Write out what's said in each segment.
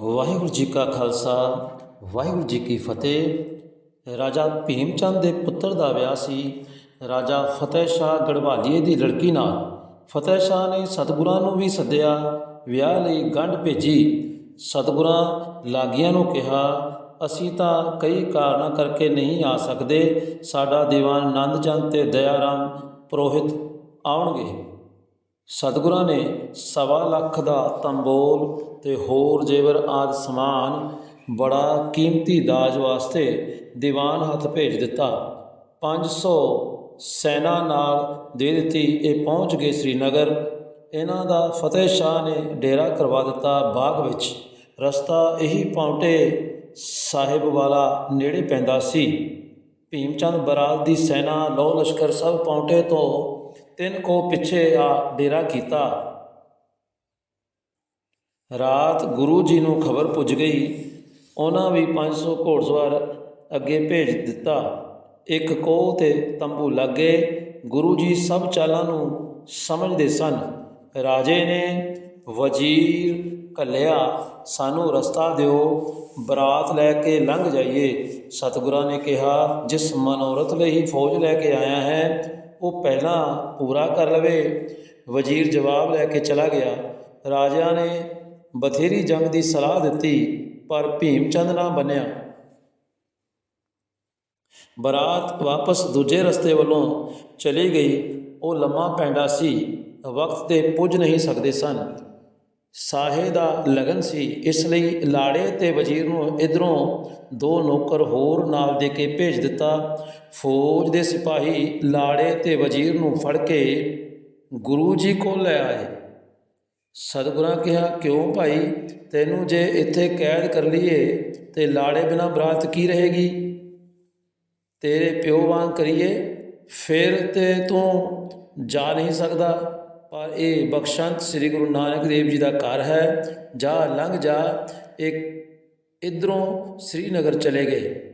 ਵਾਹਿਗੁਰੂ ਜੀ ਕਾ ਖਾਲਸਾ, ਵਾਹਿਗੁਰੂ ਜੀ ਕੀ ਫਤਿਹ। ਰਾਜਾ ਭੀਮ ਚੰਦ ਦੇ ਪੁੱਤਰ ਦਾ ਵਿਆਹ ਸੀ। ਰਾਜਾ ਫਤਿਹ ਸ਼ਾਹ ਗੜਵਾਲੀਏ ਦੀ ਲੜਕੀ ਨਾਲ। ਫਤਿਹ ਸ਼ਾਹ ਨੇ ਸਤਿਗੁਰਾਂ ਨੂੰ ਵੀ ਸੱਦਿਆ, ਵਿਆਹ ਲਈ ਗੰਢ ਭੇਜੀ। ਸਤਿਗੁਰਾਂ ਲਾਗੀਆਂ ਨੂੰ ਕਿਹਾ, ਅਸੀਂ ਤਾਂ ਕਈ ਕਾਰਨਾਂ ਕਰਕੇ ਨਹੀਂ ਆ ਸਕਦੇ। ਸਾਡਾ ਦੀਵਾਨ ਆਨੰਦ ਚੰਦ ਤੇ ਦਇਆ ਰਾਮ ਪੁਰੋਹਿਤ ਆਉਣਗੇ। ਸਤਿਗੁਰਾਂ ਨੇ ਸਵਾ ਲੱਖ ਦਾ ਤੰਬੋਲ ਤੇ ਹੋਰ ਜੇਵਰ ਆਦ ਸਮਾਨ ਬੜਾ ਕੀਮਤੀ ਦਾਜ ਵਾਸਤੇ ਦੀਵਾਨ ਹੱਥ ਭੇਜ ਦਿੱਤਾ। 500 ਸੈਨਾ ਨਾਲ ਦੇ ਦਿੱਤੀ ਇਹ ਪਹੁੰਚ ਗਏ ਸ੍ਰੀਨਗਰ। ਇਹਨਾਂ ਦਾ ਫਤਿਹ ਸ਼ਾਹ ਨੇ ਡੇਰਾ ਕਰਵਾ ਦਿੱਤਾ ਬਾਗ ਵਿੱਚ। ਰਸਤਾ ਇਹੀ ਪੌਂਟੇ ਸਾਹਿਬ ਵਾਲਾ ਨੇੜੇ ਪੈਂਦਾ ਸੀ। ਭੀਮ ਚੰਦ ਬਰਾਲ ਦੀ ਸੈਨਾ ਲੋ ਲਸ਼ਕਰ ਸਭ ਪੌਂਟੇ ਤੋਂ ਤਿੰਨ ਕੋ ਪਿੱਛੇ ਆ ਡੇਰਾ ਕੀਤਾ। ਰਾਤ ਗੁਰੂ ਜੀ ਨੂੰ ਖਬਰ ਪੁੱਜ ਗਈ। ਉਹਨਾਂ ਵੀ 500 ਘੋੜਸਵਾਰ ਅੱਗੇ ਭੇਜ ਦਿੱਤਾ। ਇੱਕ ਕੋਹ ਤੇ ਤੰਬੂ ਲੱਗੇ। ਗੁਰੂ ਜੀ ਸਭ ਚਾਲਾਂ ਨੂੰ ਸਮਝਦੇ ਸਨ। ਰਾਜੇ ਨੇ ਵਜ਼ੀਰ ਕੱਲਿਆ ਸਾਨੂੰ ਰਸਤਾ ਦਿਓ, ਬਰਾਤ ਲੈ ਕੇ ਲੰਘ ਜਾਈਏ। ਸਤਿਗੁਰਾਂ ਨੇ ਕਿਹਾ, ਜਿਸ ਮਨੋਰਥ ਲਈ ਹੀ ਫੌਜ ਲੈ ਕੇ ਆਇਆ ਹੈ ਉਹ ਪਹਿਲਾਂ ਪੂਰਾ ਕਰ ਲਵੇ। ਵਜ਼ੀਰ ਜਵਾਬ ਲੈ ਕੇ ਚਲਾ ਗਿਆ। ਰਾਜਾ ਨੇ ਬਥੇਰੀ ਜੰਗ ਦੀ ਸਲਾਹ ਦਿੱਤੀ, ਪਰ ਭੀਮ ਚੰਦ ਨਾ ਬੰਨਿਆ। ਬਰਾਤ ਵਾਪਸ ਦੂਜੇ ਰਸਤੇ ਵੱਲੋਂ ਚਲੀ ਗਈ। ਉਹ ਲੰਮਾ ਪੈਂਡਾ ਸੀ। ਵਕਤ ਤੇ ਪੁੱਜ ਨਹੀਂ ਸਕਦੇ ਸਨ। ਸਾਹੇ ਦਾ ਲਗਨ ਸੀ। ਇਸ ਲਈ ਲਾੜੇ ਤੇ ਵਜ਼ੀਰ ਨੂੰ ਇਧਰੋਂ ਦੋ ਨੌਕਰ ਹੋਰ ਨਾਲ ਦੇ ਕੇ ਭੇਜ ਦਿੱਤਾ। ਫੌਜ ਦੇ ਸਿਪਾਹੀ ਲਾੜੇ ਤੇ ਵਜ਼ੀਰ ਨੂੰ ਫੜ ਕੇ ਗੁਰੂ ਜੀ ਕੋਲ ਲੈ ਆਏ। ਸਤਿਗੁਰਾਂ ਕਿਹਾ, ਕਿਉਂ ਭਾਈ? ਤੈਨੂੰ ਜੇ ਇੱਥੇ ਕੈਦ ਕਰ ਲਈਏ ਤੇ ਲਾੜੇ ਬਿਨਾ ਬਰਾਤ ਕੀ ਰਹੇਗੀ? ਤੇਰੇ ਪਿਓ ਵਾਂਗ ਕਰੀਏ? ਫਿਰ ਤੇ ਤੂੰ ਜਾ ਨਹੀਂ ਸਕਦਾ। ਪਰ ਇਹ ਬਖਸ਼ੰਤ ਸ੍ਰੀ ਗੁਰੂ ਨਾਨਕ ਦੇਵ ਜੀ ਦਾ ਘਰ ਹੈ। ਜਾ ਲੰਘ ਜਾ ਇੱਕ ਇਧਰੋਂ ਸ੍ਰੀਨਗਰ ਚਲੇ ਗਏ।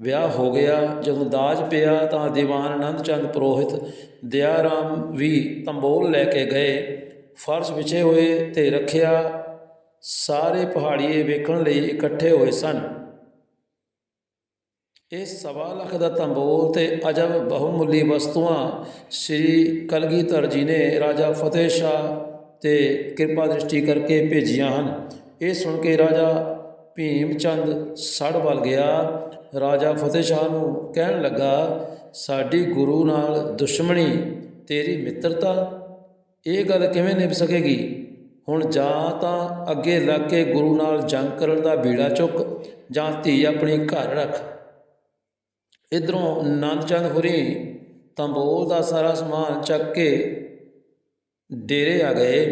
ਵਿਆਹ ਹੋ ਗਿਆ। ਜਦੋਂ ਦਾਜ ਪਿਆ ਤਾਂ ਦੀਵਾਨ ਆਨੰਦ ਚੰਦ ਪੁਰੋਹਿਤ, ਦਿਆਰਾਮ ਵੀ ਤੰਬੋਲ ਲੈ ਕੇ ਗਏ। ਫਰਸ਼ ਵਿਛੇ ਹੋਏ ਤੇ ਰੱਖਿਆ। ਸਾਰੇ ਪਹਾੜੀਏ ਵੇਖਣ ਲਈ ਇਕੱਠੇ ਹੋਏ ਸਨ। ਇਹ ਸਵਾ ਲੱਖ ਦਾ ਤੰਬੋਲ ਤੇ ਅਜਬ ਬਹੁਮੁੱਲੀ ਵਸਤੂਆਂ ਸ੍ਰੀ ਕਲਗੀਧਰ ਜੀ ਨੇ ਰਾਜਾ ਫਤਿਹ ਸ਼ਾਹ ਤੇ ਕਿਰਪਾ ਦ੍ਰਿਸ਼ਟੀ ਕਰਕੇ ਭੇਜੀਆਂ ਹਨ। ਇਹ ਸੁਣ ਕੇ ਰਾਜਾ ਭੀਮ ਚੰਦ ਸੜ ਵੱਲ ਗਿਆ। ਰਾਜਾ ਫਤਿਹ ਸ਼ਾਹ ਨੂੰ ਕਹਿਣ ਲੱਗਾ, ਸਾਡੀ ਗੁਰੂ ਨਾਲ ਦੁਸ਼ਮਣੀ, ਤੇਰੀ ਮਿੱਤਰਤਾ, ਇਹ ਗੱਲ ਕਿਵੇਂ ਨਿਭ ਸਕੇਗੀ? ਹੁਣ ਜਾਂ ਤਾਂ ਅੱਗੇ ਲੱਗ ਕੇ ਗੁਰੂ ਨਾਲ ਜੰਗ ਕਰਨ ਦਾ ਬੀੜਾ ਚੁੱਕ ਜਾਂ ਧੀ ਆਪਣੀ ਘਰ ਰੱਖ। ਇਧਰੋਂ ਆਨੰਦ ਚੰਦ ਹੁਰੀ ਤੰਬੋਲ ਦਾ ਸਾਰਾ ਸਮਾਨ ਚੱਕ ਕੇ ਡੇਰੇ ਆ ਗਏ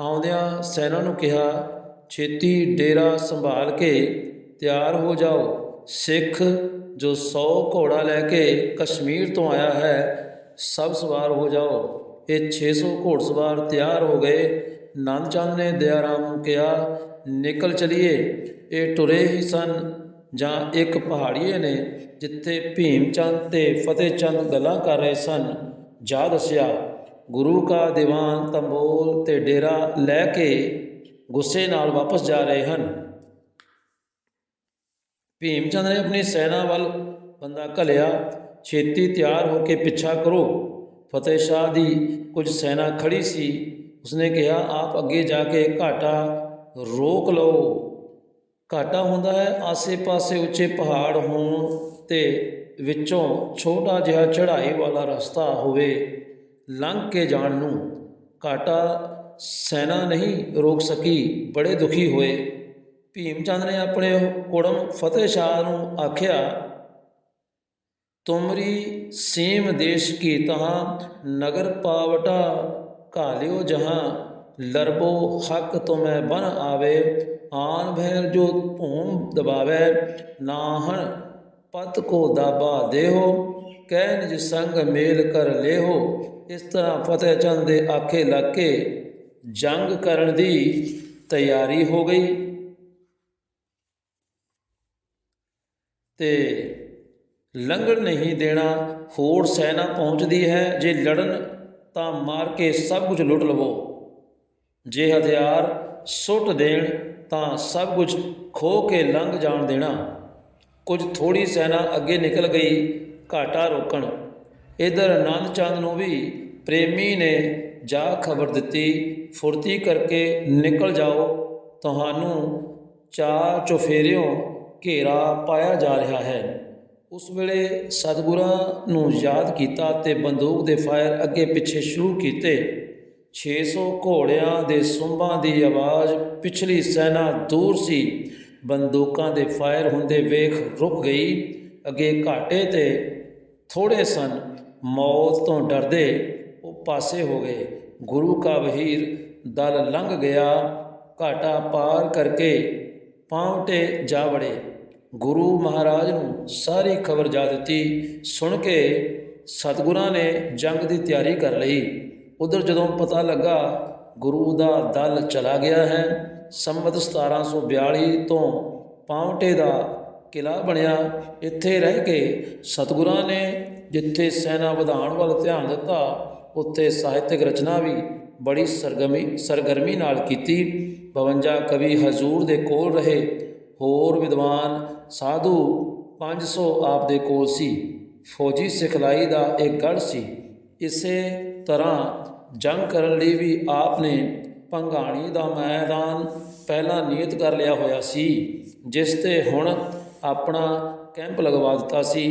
ਆਉਂਦਿਆਂ ਸੈਨਾ ਨੂੰ ਕਿਹਾ ਛੇਤੀ ਡੇਰਾ ਸੰਭਾਲ ਕੇ ਤਿਆਰ ਹੋ ਜਾਓ ਸਿੱਖ ਜੋ 100 ਘੋੜਾ ਲੈ ਕੇ ਕਸ਼ਮੀਰ ਤੋਂ ਆਇਆ ਹੈ ਸਭ ਸਵਾਰ ਹੋ ਜਾਓ ਇਹ 600 ਘੋੜਸਵਾਰ ਤਿਆਰ ਹੋ ਗਏ ਨੰਦ ਚੰਦ ਨੇ ਦਿਆਰਾਮ ਨੂੰ ਕਿਹਾ ਨਿਕਲ ਚਲੀਏ ਇਹ ਟੁਰੇ ਹੀ ਸਨ ਜਾਂ ਇੱਕ ਪਹਾੜੀਏ ਨੇ ਜਿੱਥੇ ਭੀਮ ਚੰਦ ਤੇ ਫਤਿਹ ਚੰਦ ਗੱਲਾਂ ਕਰ ਰਹੇ ਸਨ, ਜਾ ਦੱਸਿਆ, ਗੁਰੂ ਕਾ ਦੀਵਾਨ ਤੰਬੋਲ ਤੇ ਡੇਰਾ ਲੈ ਕੇ ਗੁੱਸੇ ਨਾਲ ਵਾਪਸ ਜਾ ਰਹੇ ਹਨ। ਭੀਮ ਚੰਦ ਨੇ ਆਪਣੀ ਸੈਨਾ ਵੱਲ ਬੰਦਾ ਘਲਿਆ, ਛੇਤੀ ਤਿਆਰ ਹੋ ਕੇ ਪਿੱਛਾ ਕਰੋ। ਫਤਿਹ ਸ਼ਾਹ ਦੀ ਕੁਝ ਸੈਨਾ ਖੜੀ ਸੀ। ਉਸਨੇ ਕਿਹਾ, ਆਪ ਅੱਗੇ ਜਾ ਕੇ ਘਾਟਾ ਰੋਕ ਲਓ। ਘਾਟਾ ਹੁੰਦਾ ਹੈ, ਆਸੇ-ਪਾਸੇ ਉੱਚੇ ਪਹਾੜ ਹੋਣ ਤੇ ਵਿੱਚੋਂ ਛੋਟਾ ਜਿਹਾ ਚੜ੍ਹਾਈ ਵਾਲਾ ਰਸਤਾ ਹੋਵੇ, ਲੰਘ ਕੇ ਜਾਣ ਨੂੰ। ਘਾਟਾ ਸੈਨਾ ਨਹੀਂ ਰੋਕ ਸਕੀ, ਬੜੇ ਦੁਖੀ ਹੋਏ। ਭੀਮ ਚੰਦ ਨੇ ਆਪਣੇ ਕੁੜਮ ਫਤਿਹ ਸ਼ਾਹ ਨੂੰ ਆਖਿਆ, ਤੁਮਰੀ ਸੇਮ ਦੇਸ਼ ਕੀ ਤਹਾਂ ਨਗਰ ਪਾਵਟਾ ਘਾਲਿਓ ਜਹਾਂ। ਲਰਬੋ ਹੱਕ ਤੋਂ ਮੈਂ ਬਨ ਆਵੇ, ਆਨ ਭੈਰ ਜੋ ਭੂਮ ਦਬਾਵੇ, ਨਾਹਣ ਪਤ ਕੋ ਦਾਬਾ ਦੇਹੋ, ਕਹਿ ਨਿਜ ਸੰਗ ਮੇਲ ਕਰ ਲੇਹੋ। ਇਸ ਤਰ੍ਹਾਂ ਫਤਿਹ ਚੰਦ ਦੇ ਆਖੇ ਲੱਗ ਕੇ ਜੰਗ ਕਰਨ ਦੀ ਤਿਆਰੀ ਹੋ ਗਈ। ਤੇ ਲੰਘਣ ਨਹੀਂ ਦੇਣਾ ਹੋਰ ਸੈਨਾ ਪਹੁੰਚਦੀ ਹੈ, ਜੇ ਲੜਨ ਤਾਂ ਮਾਰ ਕੇ ਸਭ ਕੁਝ ਲੁੱਟ ਲਵੋ। ਜੇ ਹਥਿਆਰ ਸੁੱਟ ਦੇਣ ਤਾਂ ਸਭ ਕੁਝ ਖੋ ਕੇ ਲੰਘ ਜਾਣ ਦੇਣਾ। ਕੁਝ ਥੋੜੀ ਸੈਨਾ ਅੱਗੇ ਨਿਕਲ ਗਈ, ਘਾਟਾ ਰੋਕਣ। ਇਧਰ ਆਨੰਦ ਚੰਦ ਨੂੰ ਵੀ ਪ੍ਰੇਮੀ ਨੇ ਜਾ ਖਬਰ ਦਿੱਤੀ, ਫੁਰਤੀ ਕਰਕੇ ਨਿਕਲ ਜਾਓ। ਤੁਹਾਨੂੰ ਚਾਰ ਚੁਫੇਰਿਓਂ ਘੇਰਾ ਪਾਇਆ ਜਾ ਰਿਹਾ ਹੈ। ਉਸ ਵੇਲੇ ਸਤਿਗੁਰਾਂ ਨੂੰ ਯਾਦ ਕੀਤਾ ਤੇ ਬੰਦੂਕ ਦੇ ਫਾਇਰ ਅੱਗੇ ਪਿੱਛੇ ਸ਼ੁਰੂ ਕੀਤੇ। 600 ਘੋੜਿਆਂ ਦੇ ਸੁੰਬਾਂ ਦੀ ਆਵਾਜ਼ ਪਿਛਲੀ ਸੈਨਾ ਦੂਰ ਸੀ। ਬੰਦੂਕਾਂ ਦੇ ਫਾਇਰ ਹੁੰਦੇ ਵੇਖ ਰੁਕ ਗਈ। ਅੱਗੇ ਘਾਟੇ ਤੇ ਥੋੜੇ ਸਨ। ਮੌਤ ਤੋਂ ਡਰਦੇ ਉਹ ਪਾਸੇ ਹੋ ਗਏ। ਗੁਰੂ ਕਾ ਵਹੀਰ ਦਲ ਲੰਘ ਗਿਆ। ਘਾਟਾ ਪਾਰ ਕਰਕੇ ਪਾਵਟੇ ਜਾ ਵੜੇ। ਗੁਰੂ ਮਹਾਰਾਜ ਨੂੰ ਸਾਰੀ ਖਬਰ ਜਾ ਦਿੱਤੀ। ਸੁਣ ਕੇ ਸਤਿਗੁਰਾਂ ਨੇ ਜੰਗ ਦੀ ਤਿਆਰੀ ਕਰ ਲਈ। ਉਧਰ ਜਦੋਂ ਪਤਾ ਲੱਗਾ ਗੁਰੂ ਦਾ ਦਲ ਚਲਾ ਗਿਆ ਹੈ, ਸੰਮਤ 1742 ਤੋਂ ਪਾਵਟੇ ਦਾ ਕਿਲਾ ਬਣਿਆ। ਇੱਥੇ ਰਹਿ ਕੇ ਸਤਿਗੁਰਾਂ ਨੇ ਜਿੱਥੇ ਸੈਨਾ ਵਧਾਉਣ ਵੱਲ ਧਿਆਨ ਦਿੱਤਾ, ਉੱਥੇ ਸਾਹਿਤਿਕ ਰਚਨਾ ਵੀ ਬੜੀ ਸਰਗਮੀ, ਸਰਗਰਮੀ ਨਾਲ ਕੀਤੀ। 52 ਕਵੀ ਹਜ਼ੂਰ ਦੇ ਕੋਲ ਰਹੇ, ਹੋਰ ਵਿਦਵਾਨ ਸਾਧੂ 500 ਆਪ ਦੇ ਕੋਲ ਸੀ। ਫੌਜੀ ਸਿਖਲਾਈ ਦਾ ਇੱਕ ਗੜ੍ਹ ਸੀ। ਇਸੇ ਤਰ੍ਹਾਂ ਜੰਗ ਕਰਨ ਲਈ ਵੀ ਆਪ ਨੇ ਭੰਗਾਣੀ ਦਾ ਮੈਦਾਨ ਪਹਿਲਾਂ ਨਿਯਤ ਕਰ ਲਿਆ ਹੋਇਆ ਸੀ, ਜਿਸ ਤੇ ਹੁਣ ਆਪਣਾ ਕੈਂਪ ਲਗਵਾ ਦਿੱਤਾ ਸੀ।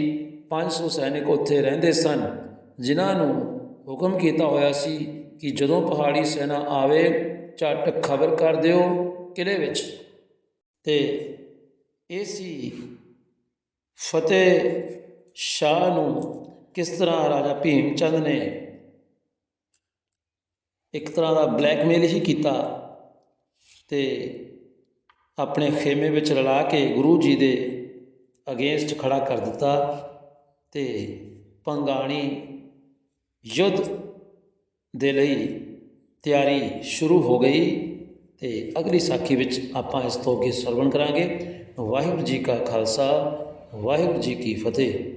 500 ਸੈਨਿਕ ਉੱਥੇ ਰਹਿੰਦੇ ਸਨ, ਜਿਨ੍ਹਾਂ ਨੂੰ ਹੁਕਮ ਕੀਤਾ ਹੋਇਆ ਸੀ ਕਿ ਜਦੋਂ ਪਹਾੜੀ ਸੈਨਾ ਆਵੇ, ਝਟ ਖਬਰ ਕਰ ਦਿਓ ਕਿਲੇ ਵਿੱਚ। ਤੇ ਇਹ ਸੀ ਫਤਿਹ ਸ਼ਾਹ ਨੂੰ ਕਿਸ ਤਰ੍ਹਾਂ ਰਾਜਾ ਭੀਮ ਚੰਦ ਨੇ ਇੱਕ ਤਰ੍ਹਾਂ ਦਾ ਬਲੈਕਮੇਲ ਹੀ ਕੀਤਾ ਤੇ ਆਪਣੇ ਖੇਮੇ ਵਿੱਚ ਰਲਾ ਕੇ ਗੁਰੂ ਜੀ ਦੇ ਅਗੇਂਸਟ ਖੜਾ ਕਰ ਦਿੱਤਾ ਤੇ ਪੰਗਾਣੀ ਯੁੱਧ ਦੇ ਲਈ ਤਿਆਰੀ ਸ਼ੁਰੂ ਹੋ ਗਈ ਤੇ ਅਗਲੀ ਸਾਖੀ ਵਿੱਚ ਆਪਾਂ ਇਸ ਤੋਂ ਅੱਗੇ ਸਰਵਣ ਕਰਾਂਗੇ। ਵਾਹਿਗੁਰੂ ਜੀ ਕਾ ਖਾਲਸਾ, ਵਾਹਿਗੁਰੂ ਜੀ ਕੀ ਫਤਿਹ।